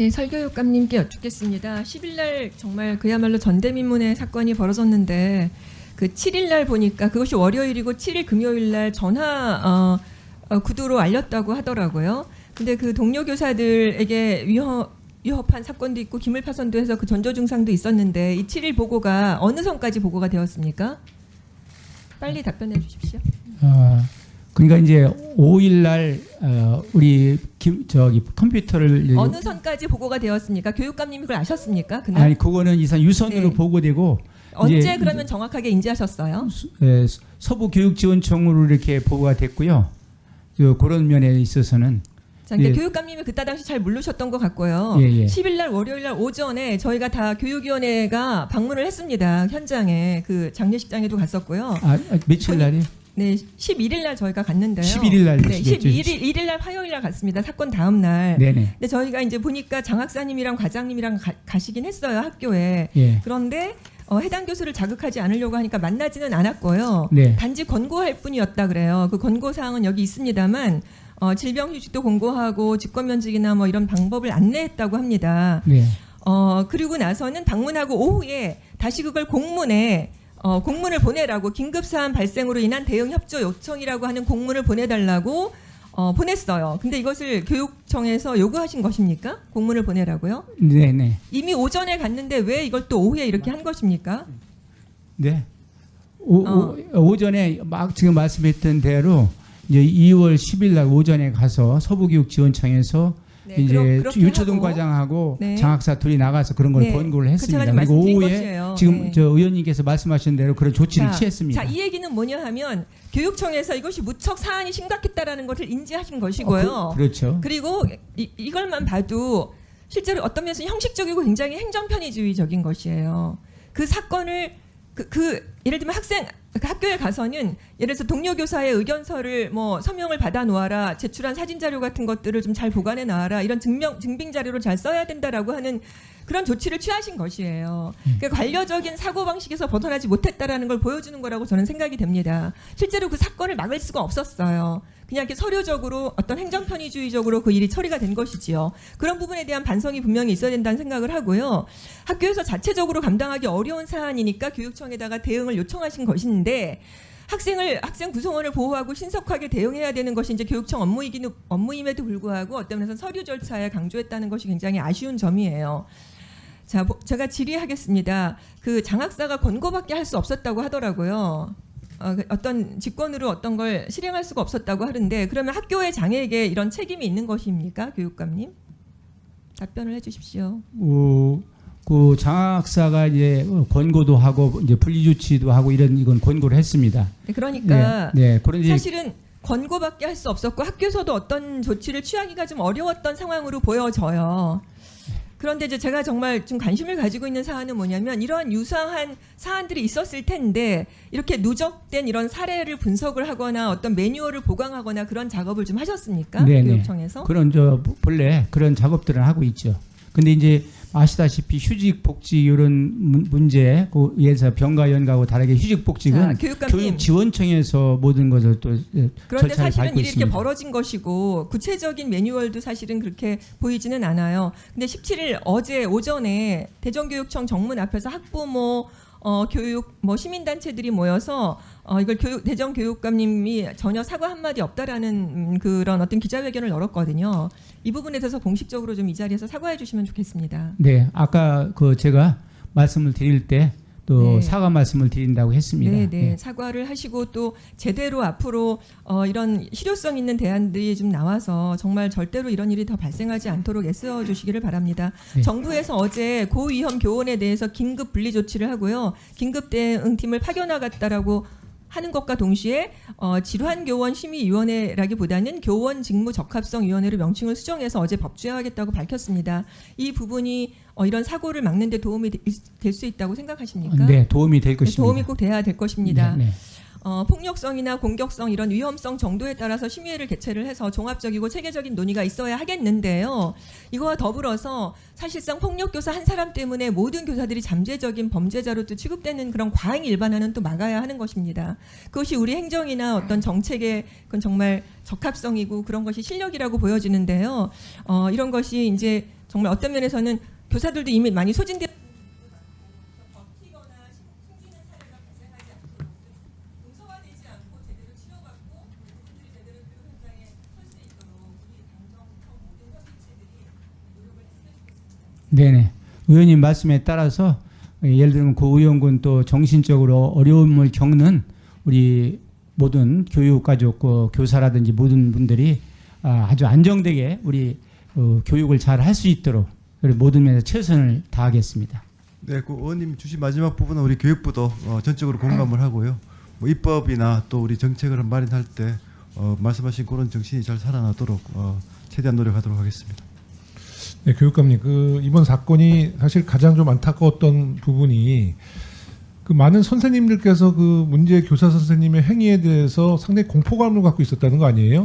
네, 설교육감님께 여쭙겠습니다. 10일 날 정말 그야말로 전대미문의 사건이 벌어졌는데 그 7일 날 보니까 그것이 월요일이고 7일 금요일 날 전화 어, 어, 구두로 알렸다고 하더라고요. 근데 그 동료 교사들에게 위협 위협한 사건도 있고 기물 파손도 해서 그 전조 증상도 있었는데 이 7일 보고가 어느 선까지 보고가 되었습니까? 빨리 답변해 주십시오. 어, 그러니까 이제 5일 날 어, 우리 김, 저기 컴퓨터를 어느 선까지 보고가 되었습니까? 교육감님이 그걸 아셨습니까? 그날 아니 그거는 이상 유선으로 네. 보고되고 언제 그러면 정확하게 인지하셨어요? 수- 에, 서부 교육지원청으로 이렇게 보고가 됐고요. 저 그런 면에 있어서는 자, 근데 예. 교육감님이 그때 당시 잘 모르셨던 것 같고요. 예, 예. 10일 날 월요일 날 오전에 저희가 다 교육위원회가 방문을 했습니다. 현장에 그 장례식장에도 갔었고요. 아, 아, 며칠 날이 네, 11일 날 저희가 갔는데요. 11일 날 네, 가시겠죠. 11일 1일 날 화요일 날 갔습니다. 사건 다음 날. 네네 근데 저희가 이제 보니까 장학사님이랑 과장님이랑 가, 가시긴 했어요 학교에. 예 그런데 어, 해당 교수를 자극하지 않으려고 하니까 만나지는 않았고요. 네. 단지 권고할 뿐이었다 그래요. 그 권고 사항은 여기 있습니다만 어, 질병휴직도 공고하고 직권면직이나 뭐 이런 방법을 안내했다고 합니다. 네. 어, 그리고 나서는 방문하고 오후에 다시 그걸 공문에 어, 공문을 보내라고 긴급 사안 발생으로 인한 대응 협조 요청이라고 하는 공문을 보내달라고 어, 보냈어요. 근데 이것을 교육청에서 요구하신 것입니까? 공문을 보내라고요? 네네 이미 오전에 갔는데 왜 이걸 또 오후에 이렇게 한 것입니까? 네. 오, 어. 오, 오전에 막 지금 말씀했던 대로 이제 2월 10일 날 오전에 가서 서부교육지원청에서 네, 이제 그러- 유초동 하고. 과장하고 네. 장학사 둘이 나가서 그런 걸 네, 권고를 그 했습니다. 지금 그리고 오후에 것이에요. 지금 네. 저 의원님께서 말씀하신 대로 그런 조치를 자, 취했습니다. 자, 이 얘기는 뭐냐 하면 교육청에서 이것이 무척 사안이 심각했다라는 것을 인지하신 것이고요. 어, 그, 그렇죠. 그리고 이, 이걸만 봐도 실제로 어떤 면에서 형식적이고 굉장히 행정편의주의적인 것이에요. 그 사건을 그, 그 예를 들면 학생 그 학교에 가서는 예를 들어서 동료 교사의 의견서를 뭐 서명을 받아 놓아라 제출한 사진 자료 같은 것들을 좀 잘 보관해 놔라 이런 증명 증빙 자료를 잘 써야 된다라고 하는 그런 조치를 취하신 것이에요. 그 관료적인 사고 방식에서 벗어나지 못했다라는 걸 보여주는 거라고 저는 생각이 됩니다. 실제로 그 사건을 막을 수가 없었어요. 그냥 이렇게 서류적으로 어떤 행정 편의주의적으로 그 일이 처리가 된 것이지요. 그런 부분에 대한 반성이 분명히 있어야 된다는 생각을 하고요. 학교에서 자체적으로 감당하기 어려운 사안이니까 교육청에다가 대응을 요청하신 것인데 학생을 학생 구성원을 보호하고 신속하게 대응해야 되는 것이 이제 교육청 업무이긴 업무임에도 불구하고 어떤 면에서 서류 절차에 강조했다는 것이 굉장히 아쉬운 점이에요. 자, 보- 제가 질의하겠습니다. 그 장학사가 권고밖에 할 수 없었다고 하더라고요. 어, 그 어떤 직권으로 어떤 걸 실행할 수가 없었다고 하는데 그러면 학교의 장애에게 이런 책임이 있는 것입니까, 교육감님? 답변을 해주십시오. 어, 그 장학사가 이제 권고도 하고 이제 분리 조치도 하고 이런 이건 권고를 했습니다. 네, 그러니까 네, 네. 사실은 권고밖에 할 수 없었고 학교에서도 어떤 조치를 취하기가 좀 어려웠던 상황으로 보여져요. 그런데 이제 제가 정말 좀 관심을 가지고 있는 사안은 뭐냐면 이러한 유사한 사안들이 있었을 텐데 이렇게 누적된 이런 사례를 분석을 하거나 어떤 매뉴얼을 보강하거나 그런 작업을 좀 하셨습니까? 네네. 교육청에서? 그런 저 본래 그런 작업들을 하고 있죠. 근데 이제 아시다시피 휴직 복직 이런 문- 문제 그 예서 병가 연가하고 다르게 휴직 자, 복직은 교육감님. 교육 지원청에서 모든 것을 또 예, 그런데 사실은 일이 이렇게. 벌어진 것이고 구체적인 매뉴얼도 사실은 그렇게 보이지는 않아요. 근데 17일 어제 오전에 대전교육청 정문 앞에서 학부모 어, 교육 뭐 시민단체들이 모여서 어, 이걸 교육 대전 교육감님이 전혀 사과 한 마디 없다라는 음, 그런 어떤 기자회견을 열었거든요. 이 부분에 대해서 공식적으로 좀 이 자리에서 사과해 주시면 좋겠습니다. 네, 아까 그 제가 말씀을 드릴 때 또 네. 사과 말씀을 드린다고 했습니다. 네, 네. 사과를 하시고 또 제대로 앞으로 어, 이런 실효성 있는 대안들이 좀 나와서 정말 절대로 이런 일이 더 발생하지 않도록 애써 주시기를 바랍니다. 네. 정부에서 어제 고위험 교원에 대해서 긴급 분리 조치를 하고요. 긴급 대응팀을 파견하겠다라고 하는 것과 동시에 어, 질환 교원 심의위원회라기보다는 교원 직무 적합성 위원회로 명칭을 수정해서 어제 법제화하겠다고 밝혔습니다. 이 부분이 어, 이런 사고를 막는 데 도움이 될 수 있다고 생각하십니까? 네, 도움이 될 것입니다. 도움이 꼭 돼야 될 것입니다. 네, 네. 어, 폭력성이나 공격성 이런 위험성 정도에 따라서 심의회를 개최를 해서 종합적이고 체계적인 논의가 있어야 하겠는데요. 이거와 더불어서 사실상 폭력 교사 한 사람 때문에 모든 교사들이 잠재적인 범죄자로 또 취급되는 그런 과잉 일반화는 또 막아야 하는 것입니다. 그것이 우리 행정이나 어떤 정책의 그건 정말 적합성이고 그런 것이 실력이라고 보여지는데요. 어, 이런 것이 이제 정말 어떤 면에서는 교사들도 이미 많이 소진되 네네. 의원님 말씀에 따라서 예, 예를 들면 고 의원군 또 정신적으로 어려움을 겪는 우리 모든 교육가족, 그 교사라든지 모든 분들이 아, 아주 안정되게 우리 어, 교육을 잘 할 수 있도록 모든 면에서 최선을 다하겠습니다. 네, 그 의원님 주신 마지막 부분은 우리 교육부도 어, 전적으로 공감을 하고요. 뭐 입법이나 또 우리 정책을 마련할 때 어, 말씀하신 그런 정신이 잘 살아나도록 어, 최대한 노력하도록 하겠습니다. 네, 교육감님, 그 이번 사건이 사실 가장 좀 안타까웠던 부분이 그 많은 선생님들께서 그 문제 교사 선생님의 행위에 대해서 상당히 공포감을 갖고 있었다는 거 아니에요?